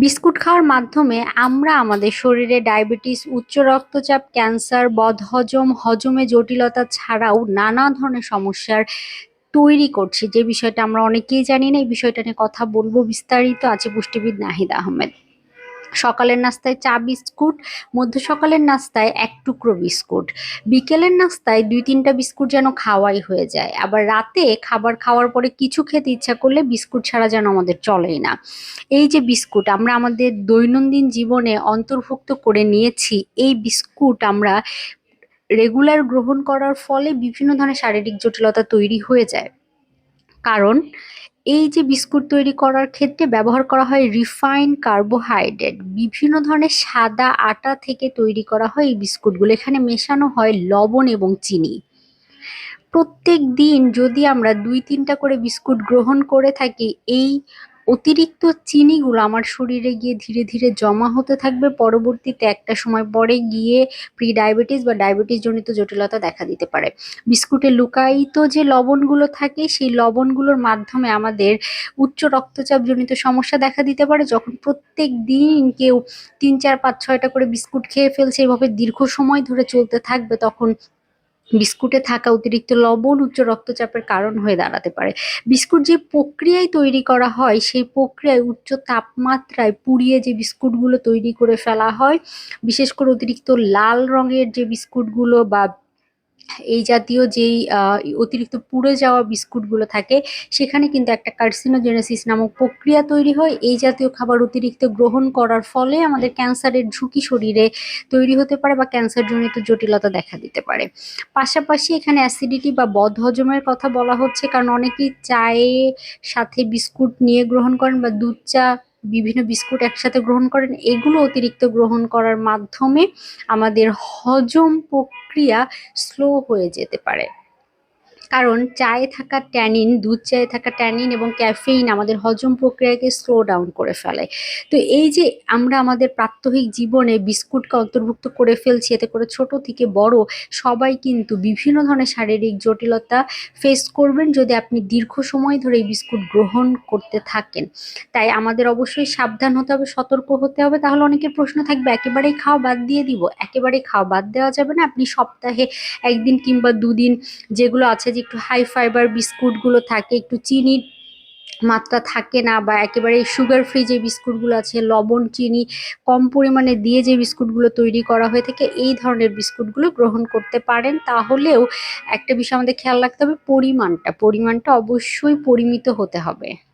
Biscuit খাওয়ার মাধ্যমে আমরা আমাদের শরীরে ডায়াবেটিস, উচ্চ রক্তচাপ, ক্যান্সার, বদহজম, হজমে জটিলতা ছাড়াও নানা ধরনের সমস্যার তৈরি করছি। যে বিষয়টা আমরা অনেকেই জানি না, এই বিষয়টা নিয়ে কথা বলব বিস্তারিত। আছে পুষ্টিবিদ নাহিদ আহমেদ। সকালের নাস্তায় চা বিস্কুট, মধ্য সকালের নাস্তায় এক টুকরো বিস্কুট। বিকেলের নাস্তায় দুই তিনটা বিস্কুট যেন খাওয়াই হয়ে যায়। আবার রাতে খাবার খাওয়ার পরে কিছু খেতে ইচ্ছা করলে বিস্কুট ছাড়া যেন আমাদের চলেই না। এই যে বিস্কুট আমরা আমাদের দৈনন্দিন জীবনে অন্তর্ভুক্ত করে নিয়েছি, এই বিস্কুট আমরা রেগুলার গ্রহণ করার ফলে বিভিন্ন ধরনের শারীরিক জটিলতা তৈরি হয়ে যায়। কারণ এই যে বিস্কুট তৈরি করার ক্ষেত্রে ব্যবহার করা হয় রিফাইন কার্বোহাইড্রেট। বিভিন্ন ধরনের সাদা আটা থেকে তৈরি করা হয় এই বিস্কুটগুলো। এখানে মেশানো হয় লবণ এবং চিনি। প্রত্যেক দিন যদি আমরা দুই তিনটা করে বিস্কুট গ্রহণ করে থাকি, এই অতিরিক্ত চিনিগুলো আমার শরীরে গিয়ে ধীরে ধীরে জমা হতে থাকবে। পরবর্তীতে একটা সময় পরে গিয়ে প্রি ডায়াবেটিস বা ডায়াবেটিস জনিত জটিলতা দেখা দিতে পারে। বিস্কুটে লুকায়িত যে লবণগুলো থাকে, সেই লবণগুলোর মাধ্যমে আমাদের উচ্চ রক্তচাপ জনিত সমস্যা দেখা দিতে পারে। যখন প্রত্যেক দিন কেউ তিন, চার, পাঁচ, ছয়টা করে বিস্কুট খেয়ে ফেলছে, এভাবে দীর্ঘ সময় ধরে চলতে থাকবে, তখন বিস্কুটে থাকা অতিরিক্ত লবণ, উচ্চ রক্তচাপের কারণ হয়ে দাঁড়াতে পারে। বিস্কুট যে প্রক্রিয়ায় তৈরি করা হয়, সেই প্রক্রিয়ায় উচ্চ তাপমাত্রায় পুড়িয়ে যে বিস্কুটগুলো তৈরি করে ফেলা হয়, বিশেষ করে অতিরিক্ত লাল রঙের যে বিস্কুটগুলো বা এই জাতীয় যেই অতিরিক্ত পুড়ে যাওয়া বিস্কুটগুলো থাকে, সেখানে কিন্তু একটা কার্সিনোজেনেসিস নামক প্রক্রিয়া তৈরি হয়। এই জাতীয় খাবার অতিরিক্ত গ্রহণ করার ফলে আমাদের ক্যান্সারের ঝুঁকি শরীরে তৈরি হতে পারে বা ক্যান্সারজনিত জটিলতা দেখা দিতে পারে। পাশাপাশি এখানে অ্যাসিডিটি বা বদ হজমের কথা বলা হচ্ছে, কারণ অনেকেই চায়ে সাথে বিস্কুট নিয়ে গ্রহণ করেন বা দুধ চা বিভিন্ন বিস্কুট একসাথে গ্রহণ করেন, এগুলো অতিরিক্ত গ্রহণ করার মাধ্যমে আমাদের হজম প্রক্রিয়া স্লো হয়ে যেতে পারে। কারণ চায়ে থাকা ট্যানিন, দুধ চায়ে থাকা ট্যানিন এবং ক্যাফেইন আমাদের হজম প্রক্রিয়াকে স্লো ডাউন করে ফেলে। তো এই যে আমরা আমাদের প্রাত্যহিক জীবনে বিস্কুটকে অন্তর্ভুক্ত করে ফেলছি, এতে করে ছোট থেকে বড় সবাই কিন্তু বিভিন্ন ধরনের শারীরিক জটিলতা ফেস করবেন যদি আপনি দীর্ঘ সময় ধরে এই বিস্কুট গ্রহণ করতে থাকেন। তাই আমাদের অবশ্যই সাবধান হতে হবে, সতর্ক হতে হবে। তাহলে অনেকের প্রশ্ন থাকবে, একেবারেই খাওয়া বাদ দিয়ে দিব? একেবারেই খাওয়া বাদ দেওয়া যাবে না? আপনি সপ্তাহে একদিন কিংবা দুদিন যেগুলো আছে যে একটু হাই ফাইবার বিস্কুটগুলো থাকে, একটু চিনির মাত্রা থাকে না বা একেবারে সুগার ফ্রি যে বিস্কুটগুলো আছে, লবণ, চিনি, কম পরিমাণে দিয়ে যে বিস্কুটগুলো তৈরি করা হয়ে থাকে, এই ধরনের বিস্কুটগুলো গ্রহণ করতে পারেন। তাহলেও একটা বিষয় আমাদের খেয়াল রাখতে হবে, পরিমাণটা পরিমাণটা অবশ্যই পরিমিত হতে হবে।